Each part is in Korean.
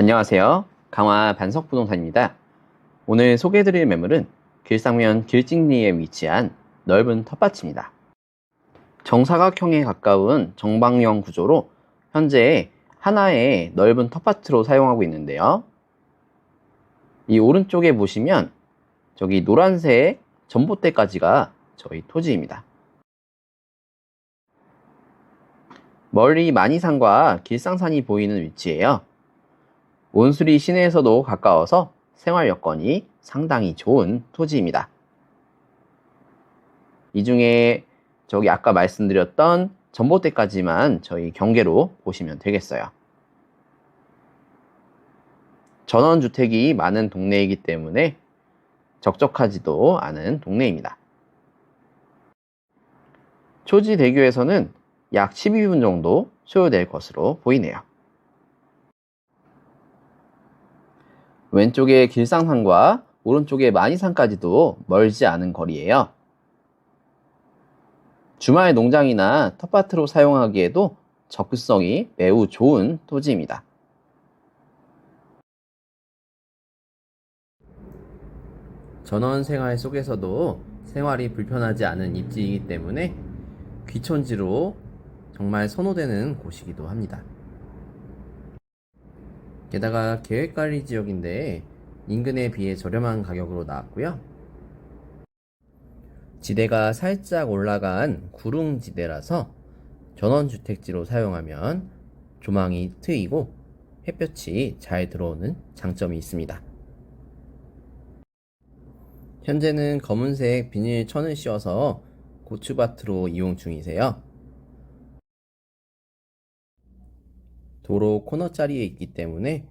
안녕하세요. 강화 반석부동산입니다. 오늘 소개해드릴 매물은 길상면 길직리에 위치한 넓은 텃밭입니다. 정사각형에 가까운 정방형 구조로 현재 하나의 넓은 텃밭으로 사용하고 있는데요. 이 오른쪽에 보시면 저기 노란색 전봇대까지가 저희 토지입니다. 멀리 만이산과 길상산이 보이는 위치예요. 온수리 시내에서도 가까워서 생활 여건이 상당히 좋은 토지입니다. 이 중에 저기 아까 말씀드렸던 전봇대까지만 저희 경계로 보시면 되겠어요. 전원주택이 많은 동네이기 때문에 적적하지도 않은 동네입니다. 초지대교에서는 약 12분 정도 소요될 것으로 보이네요. 왼쪽에 길상산과 오른쪽에 만이산까지도 멀지 않은 거리예요. 주말 농장이나 텃밭으로 사용하기에도 접근성이 매우 좋은 토지입니다. 전원 생활 속에서도 생활이 불편하지 않은 입지이기 때문에 귀촌지로 정말 선호되는 곳이기도 합니다. 게다가 계획관리 지역인데 인근에 비해 저렴한 가격으로 나왔고요. 지대가 살짝 올라간 구릉지대라서 전원주택지로 사용하면 조망이 트이고 햇볕이 잘 들어오는 장점이 있습니다. 현재는 검은색 비닐 천을 씌워서 고추밭으로 이용 중이세요. 도로 코너 자리에 있기 때문에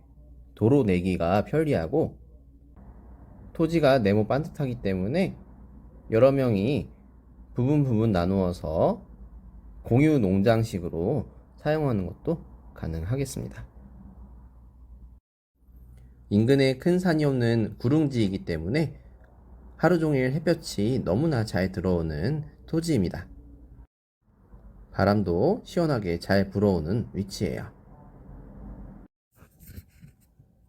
도로 내기가 편리하고 토지가 네모 반듯하기 때문에 여러 명이 부분 부분 나누어서 공유 농장식으로 사용하는 것도 가능하겠습니다. 인근에 큰 산이 없는 구릉지이기 때문에 하루 종일 햇볕이 너무나 잘 들어오는 토지입니다. 바람도 시원하게 잘 불어오는 위치예요.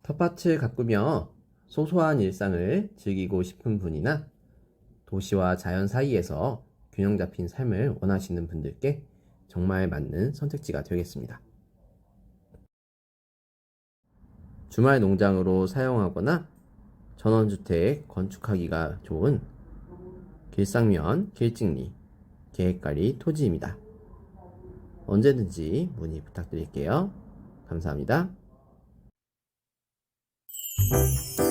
텃밭을 가꾸며 소소한 일상을 즐기고 싶은 분이나 도시와 자연 사이에서 균형 잡힌 삶을 원하시는 분들께 정말 맞는 선택지가 되겠습니다. 주말 농장으로 사용하거나 전원주택 건축하기가 좋은 길상면 길직리 계획관리 토지입니다. 언제든지 문의 부탁드릴게요. 감사합니다. Bye.